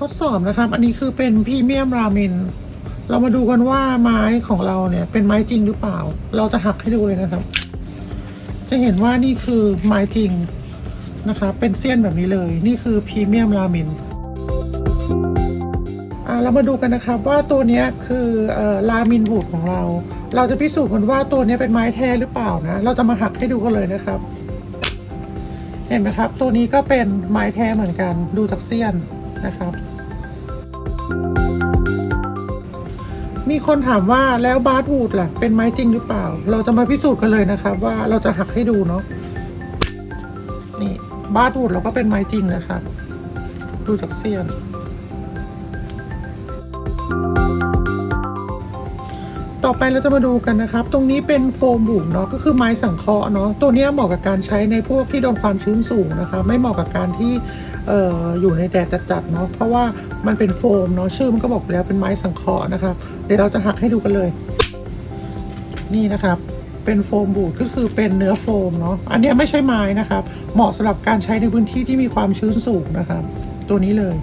ทดสอบนะครับ อันนี้คือเป็นพรีเมียมราเมนเรามาดูกันว่าไม้ของเราเนี่ยเป็นไม้จริงหรือเปล่า เราจะหักให้ดูเลยนะครับ จะเห็นว่านี่คือไม้จริงนะครับเป็นเสี้ยนแบบนี้เลย นี่คือพรีเมียมราเมนเรามาดูกันนะครับว่าตัวนี้คืออ่อลามินบูดของเรา เราจะพิสูจน์กันว่าตัวนี้เป็นไม้แท้หรือเปล่านะ เราจะมาหักให้ดูกันเลยนะครับ เห็นไหมครับ ตัวนี้ก็เป็นไม้แท้เหมือนกัน ดูจากเสี้ยน นะครับ มีคนถามว่าแล้วบาร์ดวูดล่ะ เป็นไม้จริงหรือเปล่า เราจะมาพิสูจน์กันเลยนะครับ ว่าเราจะหักให้ดูเนาะนี่บาร์ดวูดเราก็เป็นไม้จริงนะครับ ดูจากเสี้ยน ต่อไปเราจะมาดูกันนะครับ ตรงนี้เป็นโฟมบุ๋มเนาะก็คือไม้สังเคราะห์เนาะตัวนี้เหมาะกับการใช้ในพวกที่โดนความชื้นสูงนะคะ ไม่เหมาะกับการที่อ่ออยู่ในแดดจัดๆเนาะเพราะว่ามันเป็นโฟมเนาะชื่อมันก็บอกไปแล้วเป็นไม้สังเคราะห์นะครับเดี๋ยวเราจะหักให้ดูกันเลย นี่นะครับเป็นโฟมบูดก็คือเป็นเนื้อโฟมเนาะอันนี้ไม่ใช่ไม้นะครับ เหมาะสำหรับการใช้ในพื้นที่ที่มีความชื้นสูงนะครับ ตัวนี้เลย